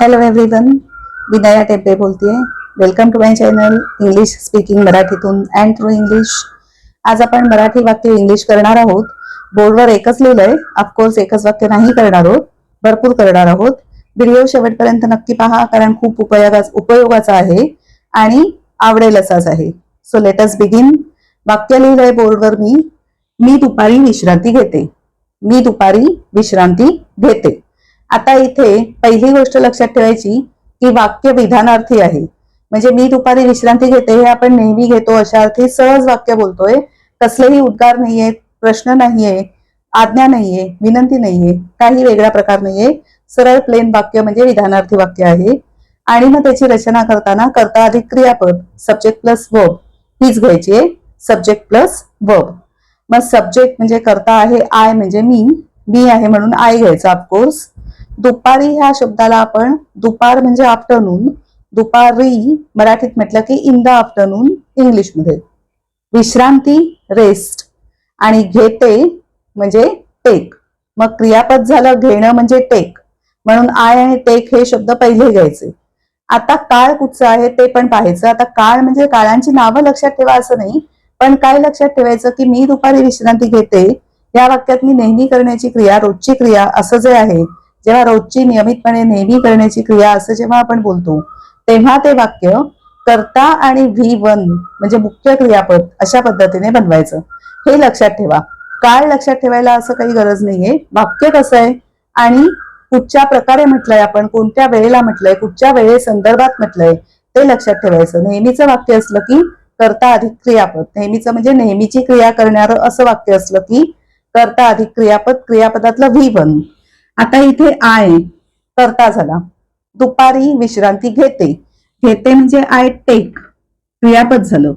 Hello everyone Vinaya Tepe बोलतेय. Welcome to my channel English speaking मराठीतून and through English आज आपण मराठी वाक्य इंग्लिश करणार आहोत. बोर्डवर एकच लिहिलंय. ऑफकोर्स एकच वाक्य नाही करणार आहोत. भरपूर करणार आहोत. व्हिडिओ शेवटपर्यंत नक्की पहा कारण खूप उपयोगा उपयोगाचा आहे आणि आवडेल असाच आहे सो लेटस बिगिन वाक्य लिहिलंय बोर्डवर मी. मी दुपारी विश्रांती घेते. मी दुपारी विश्रांती घेते. आता इथे पहिली गोष्ट लक्षात ठेवायची की वाक्य विधानार्थी आहे. म्हणजे मी दुपारी विश्रांती घेते हे आपण नेहमी घेतो अशा अर्थी सहज वाक्य बोलतोय. कसलेही उद्गार नाहीये प्रश्न नाहीये आज्ञा नाहीये विनंती नाहीये काही वेगळा प्रकार नाहीये. सरळ प्लेन वाक्य म्हणजे विधानार्थी वाक्य आहे. आणि मग त्याची रचना करताना करता अधिक क्रियापद सब्जेक्ट प्लस वर्ब हीच घ्यायची आहे. सब्जेक्ट प्लस वर्ब मग सब्जेक्ट म्हणजे करता आहे आय म्हणजे मी मी आहे म्हणून आय घ्यायचा ऑफकोर्स दुपारी ह्या शब्दाला आपण दुपार म्हणजे आफ्टरनून दुपारी मराठीत म्हटलं की इन द आफ्टरनून इंग्लिशमध्ये. विश्रांती रेस्ट आणि घेते म्हणजे टेक मग क्रियापद झालं घेणं म्हणजे टेक म्हणून आय आणि टेक हे शब्द पहिले घ्यायचे. आता काळ कुठचं आहे ते पण पाहायचं. आता काळ म्हणजे काळांची नावं लक्षात ठेवा असं नाही पण काय लक्षात ठेवायचं की मी दुपारी विश्रांती घेते या वाक्यात मी नेहमी करण्याची क्रिया रोजची क्रिया असं जे आहे जेव्हा रोजची नियमितपणे नेहमी करण्याची क्रिया असं जेव्हा आपण बोलतो तेव्हा ते वाक्य कर्ता आणि व्ही वन म्हणजे मुख्य क्रियापद अशा पद्धतीने बनवायचं. हे लक्षात ठेवा. काळ लक्षात ठेवायला असं काही गरज नाहीये. वाक्य कसं आहे आणि कुठच्या प्रकारे म्हटलंय आपण कोणत्या वेळेला म्हटलंय कुठच्या वेळे संदर्भात म्हटलंय ते लक्षात ठेवायचं. नेहमीचं वाक्य असलं की कर्ता अधिक क्रियापद. नेहमीचं म्हणजे नेहमीची क्रिया करणारं असं वाक्य असलं की कर्ता अधिक क्रियापद क्रियापदातलं व्ही वन. आता इथे आय करता झाला. दुपारी विश्रांती घेते. घेते म्हणजे आय टेक क्रियापद झालं.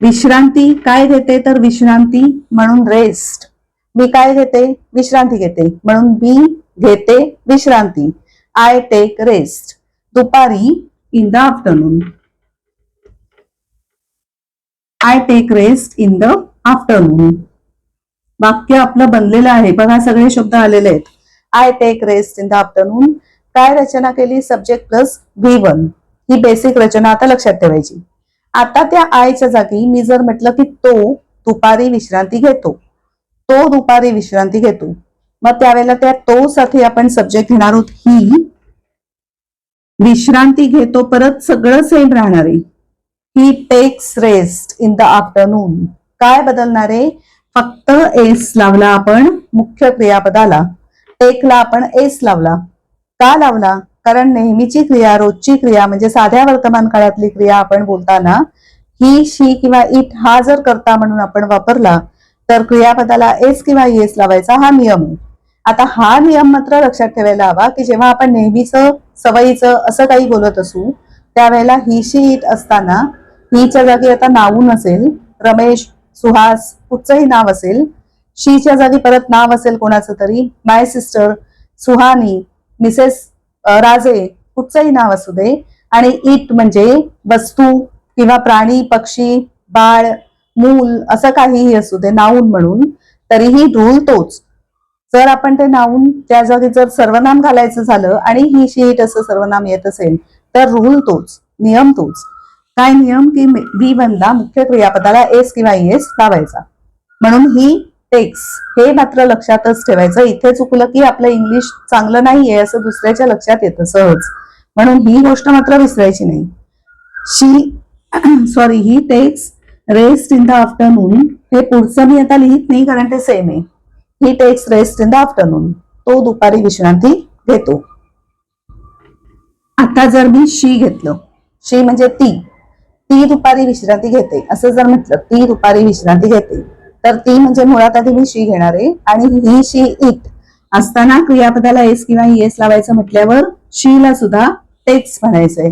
विश्रांती काय घेते तर विश्रांती म्हणून रेस्ट मी काय घेते? विश्रांती घेते. म्हणून मी घेते विश्रांती. आय टेक रेस्ट दुपारी in the afternoon I take rest in the afternoon वाक्य आपलं बनलेलं आहे. बघा सगळे शब्द आलेले आहेत. I take rest in the afternoon काय रचना केली? सब्जेक्ट प्लस व्ही वन ही बेसिक रचना आता लक्षात ठेवायची. आता त्या आयच्या जागी मी जर म्हटलं की तो दुपारी विश्रांती घेतो. तो दुपारी विश्रांती घेतो. मग त्यावेळेला त्या तो साठी आपण सब्जेक्ट घेणार आहोत ही. विश्रांती घेतो परत सगळं सेम राहणार आहे. He takes rest in the afternoon काय बदलणार आहे? फक्त एस लावला आपण मुख्य क्रियापदाला. एकला आपण एस लावला. का लावला? कारण नेहमीची क्रिया रोजची क्रिया म्हणजे साध्या वर्तमान काळातली क्रिया आपण बोलताना ही शी किंवा इट हा जर करता म्हणून आपण वापरला तर क्रियापदाला एस किंवा एस लावायचा हा नियम. आहे आता हा नियम मात्र लक्षात ठेवायला हवा की जेव्हा आपण नेहमीचं सवयीचं असं काही बोलत असू त्यावेळेला ही शी इट असताना हीच्या जागी आता नावून असेल रमेश सुहास कुठचंही नाव असेल शीच्या जागी परत नाव असेल कोणाचं तरी माय सिस्टर सुहानी मिसेस राजे कुठचंही नाव असू दे. आणि इट म्हणजे वस्तू किंवा प्राणी पक्षी बाळ मूल असं काहीही असू दे नाऊन म्हणून तरीही रूल तोच. जर आपण ते नाऊन त्या जागी जर सर्वनाम घालायचं झालं आणि ही शीट असं सर्वनाम येत असेल तर रूल तोच नियम तोच. काय नियम? की बी बनला मुख्य क्रियापदाला एस किंवा एस लावायचा. म्हणून ही टेक्स हे मात्र लक्षातच ठेवायचं. इथे चुकलं की आपलं इंग्लिश चांगलं नाहीये असं दुसऱ्याच्या लक्षात येतं सहज. म्हणून ही गोष्ट मात्र विसरायची नाही. She sorry he takes rest in the afternoon हे पुढचं मी आता लिहित नाही कारण ते सेम आहे. He takes rest in the afternoon तो दुपारी विश्रांती घेतो. आता जर मी शी घेतलं. शी म्हणजे ती. ती दुपारी विश्रांती घेते. असं जर म्हटलं ती दुपारी विश्रांती घेते. तर ती म्हणजे मुळात आधी मी शी घेणार आहे. आणि ही शी इट असताना क्रियापदाला एस किंवा एस लावायचं म्हटल्यावर शीला सुद्धा टेक्स म्हणायचंय.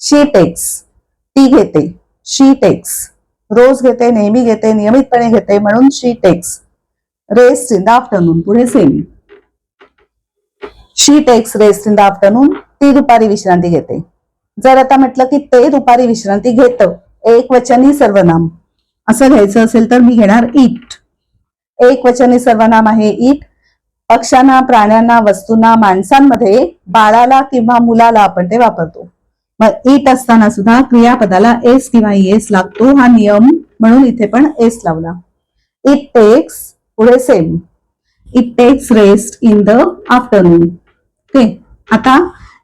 She takes. ती घेते. शी टेक्स. रोज घेते नेहमी घेते नियमितपणे घेते म्हणून she takes. Rest in the afternoon. पुढे same. She takes rest in the afternoon. ती दुपारी विश्रांती घेते. जर आता म्हटलं की ते दुपारी विश्रांती घेतं. एक वचनी सर्वनाम. असं घ्यायचं असेल तर मी घेणार इट एक वचनी सर्वनाम आहे इट पक्ष्यांना प्राण्यांना वस्तूंना माणसांमध्ये बाळाला किंवा मुलाला आपण ते वापरतो. मग इट असताना सुद्धा क्रियापदाला एस किंवा एस लागतो. हा नियम म्हणून इथे पण एस लावला. इट टेक्स पुढे same it takes rest in the afternoon okay आता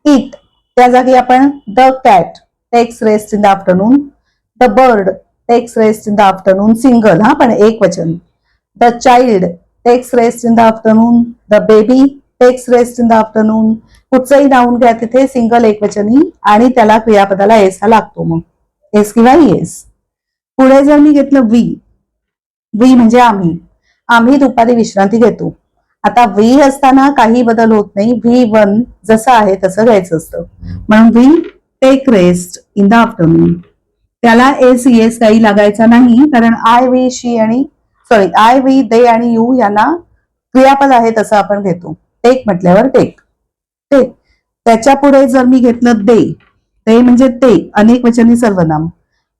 इट त्या जागी आपण the cat takes rest in the afternoon the bird takes rest in the afternoon single हा पण एक वचन. The child takes rest in the afternoon the baby takes rest in the afternoon कुठचंही noun घ्या तिथे सिंगल एकवचनी आणि त्याला क्रियापदाला S हा लागतो मग. एस किंवा एस पुढे जर मी घेतलं वी वी म्हणजे आम्ही. आम्ही दुपारी विश्रांती घेतो. आता वी असताना काही बदल होत नाही. व्ही वन जसं आहे तसं घ्यायचं असतं. म्हणून we take rest in the afternoon त्याला एस एस काही लागायचा नाही कारण आय वी शी आणि सॉरी आय वी दे आणि यू यांना क्रियापद आहे तसं आपण घेतो. टेक म्हटल्यावर टेक टेक त्याच्या पुढे जर मी घेतलं दे ते म्हणजे ते अनेक वचनी सर्वनाम.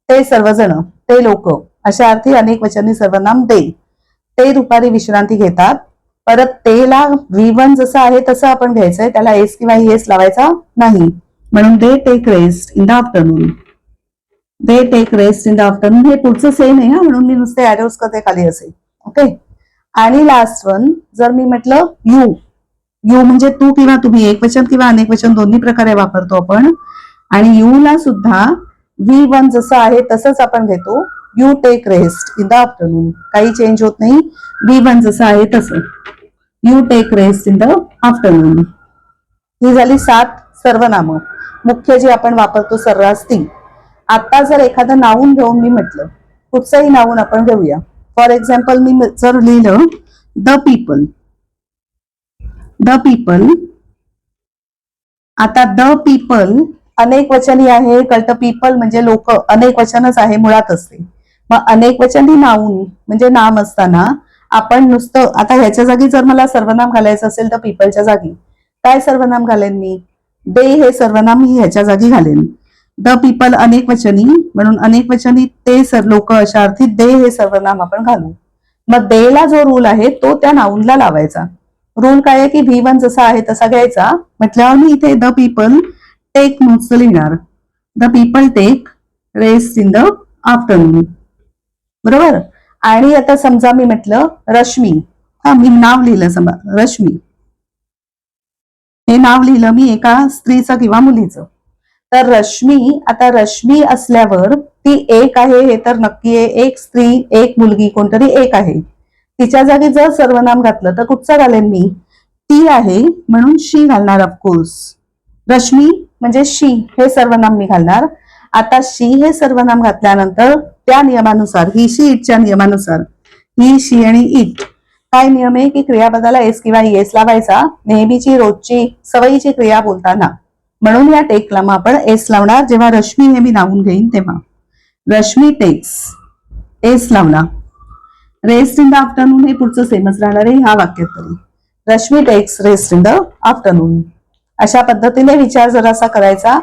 ते सर्वजण ते लोक अशा अर्थी अनेक वचनी सर्वनाम दे ते दुपारी विश्रांती घेतात. परत तेला व्ही वन जसं आहे तसं आपण घ्यायचंय त्याला एस किंवा एस लावायचा नाही. म्हणून they take rest in the afternoon they take rest in the afternoon हे पुढचं सेम आहे हा. म्हणून मी नुसते अॅरोज करते खाली असेल. ओके आणि लास्ट वन जर मी म्हटलं यू यू म्हणजे तू किंवा तुम्ही एक वचन किंवा अनेक वचन दोन्ही प्रकारे वापरतो आपण. आणि यू ला सुद्धा व्ही वन जसं आहे तसंच आपण घेतो. You take rest in the afternoon काही चेंज होत नाही. व्ही वन जसं आहे तसं. You take rest in the afternoon ही झाली सात सर्वनामं. मुख्य जी आपण वापरतो सर्रास ती आता जर एखादं नावून घेऊन मी म्हटलं कुठचंही नावून आपण घेऊया. फॉर एक्झाम्पल मी जर लिहिलं द पीपल द पीपल आता द पीपल अनेक वचनी आहे कळतं पीपल म्हणजे लोक अनेक वचनच आहे मुळात असते. मग अनेक वचनी नाऊन म्हणजे नाम असताना आपण नुसतं आता ह्याच्या जागी जर मला सर्वनाम घालायचं असेल तर पीपलच्या जागी. काय सर्वनाम घालेन मी? दे हे सर्वनाम मी ह्याच्या जागी घालेन. द पीपल अनेक वचनी म्हणून अनेक वचनी ते सर लोक अशा अर्थी दे हे सर्वनाम आपण घालू. मग देला जो रूल आहे तो त्या नाऊनला लावायचा. रूल काय आहे की व्ही वन जसा आहे तसा घ्यायचा. म्हटल्यावर मी इथे द पीपल टेक नुसतं लिहिणार. The people take rest in the afternoon बरोबर? आणि आता समजा मी म्हटलं रश्मी. हा मी नाव लिहिलं समजा रश्मी. हे नाव लिहिलं मी एका स्त्रीचं किंवा मुलीचं. तर रश्मी आता रश्मी असल्यावर ती एक आहे हे तर नक्की आहे. एक स्त्री एक मुलगी कोणतरी एक आहे. तिच्या जागी जर सर्वनाम घातलं तर कुठचं घालेन मी? ती आहे म्हणून शी घालणार ऑफकोर्स रश्मी म्हणजे शी हे सर्वनाम मी घालणार. आता शी हे सर्वनाम घातल्यानंतर त्या नियमानुसार ही शी इटच्या नियमानुसार ही शी आणि इट काय नियम आहे की क्रियापदाला एस किंवा एस लावायचा? नेहमीची रोजची सवयीची क्रिया बोलताना. म्हणून या टेकला मग आपण एस लावणार. जेव्हा रश्मी हे मी नावून घेईन तेव्हा. रश्मी टेक्स एस लावला रेस्ट इन द आफ्टरनून हे पुढचं सेमच राहणार आहे. ह्या वाक्यात तरी. Rashmi takes rest in the afternoon अशा पद्धतीने विचार जरासा करायचा.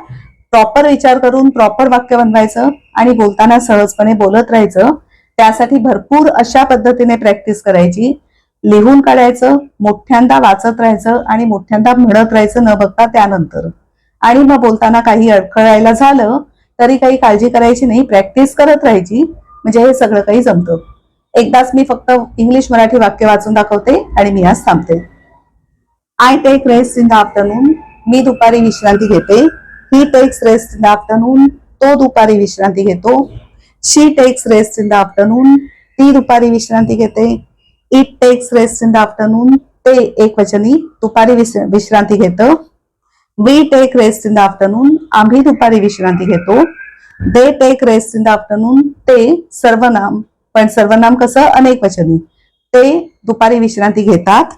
प्रॉपर विचार करून प्रॉपर वाक्य बनवायचं आणि बोलताना सहजपणे बोलत राहायचं. त्यासाठी भरपूर अशा पद्धतीने प्रॅक्टिस करायची. लिहून काढायचं मोठ्यांदा वाचत राहायचं आणि मोठ्यांदा म्हणत राहायचं न बघता त्यानंतर. आणि मग बोलताना काही अडखळायला झालं तरी काही काळजी करायची नाही प्रॅक्टिस करत राहायची. म्हणजे हे सगळं काही जमतं. एकदाच मी फक्त इंग्लिश मराठी वाक्य वाचून दाखवते आणि मी आज थांबते. I take rest in the afternoon मी दुपारी विश्रांती घेते. He takes rest in the afternoon तो दुपारी विश्रांती घेतो. She takes rest in the afternoon ती दुपारी विश्रांती घेते. It takes rest in the afternoon ते एक वचनी दुपारी विश्रांती घेतं. We take rest in the afternoon आम्ही दुपारी विश्रांती घेतो. They take rest in the afternoon ते सर्वनाम पण सर्वनाम कसं? अनेक वचनी. ते दुपारी विश्रांती घेतात.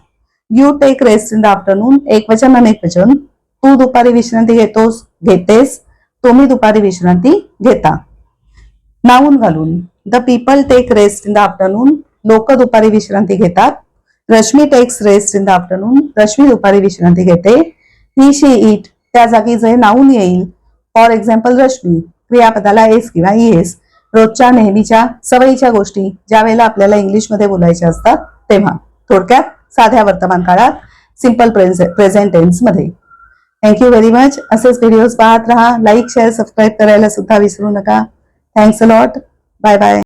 You take rest in the afternoon एक वचन अनेक वचन. तू दुपारी विश्रांती घेतोस घेतेस. तुम्ही दुपारी विश्रांती घेता. नावून घालून. The people take rest in the afternoon लोक दुपारी विश्रांती घेतात. Rashmi takes rest in the afternoon Rashmi दुपारी विश्रांती घेते. ही शी इट त्या जागी जे नाऊन येईल. फॉर एक्झाम्पल रश्मी क्रियापदाला एस किंवा एस रोजच्या नेहमीच्या सवयीच्या गोष्टी ज्या वेळेला आपल्याला इंग्लिशमध्ये बोलायच्या असतात तेव्हा. थोडक्यात साध्या वर्तमान काळात सिंपल प्रेझेंट टेन्समध्ये. थँक्यू व्हेरी मच असेच व्हिडिओज पाहत राहा. लाईक शेअर सबस्क्राईब करायला सुद्धा विसरू नका. Thanks a lot bye bye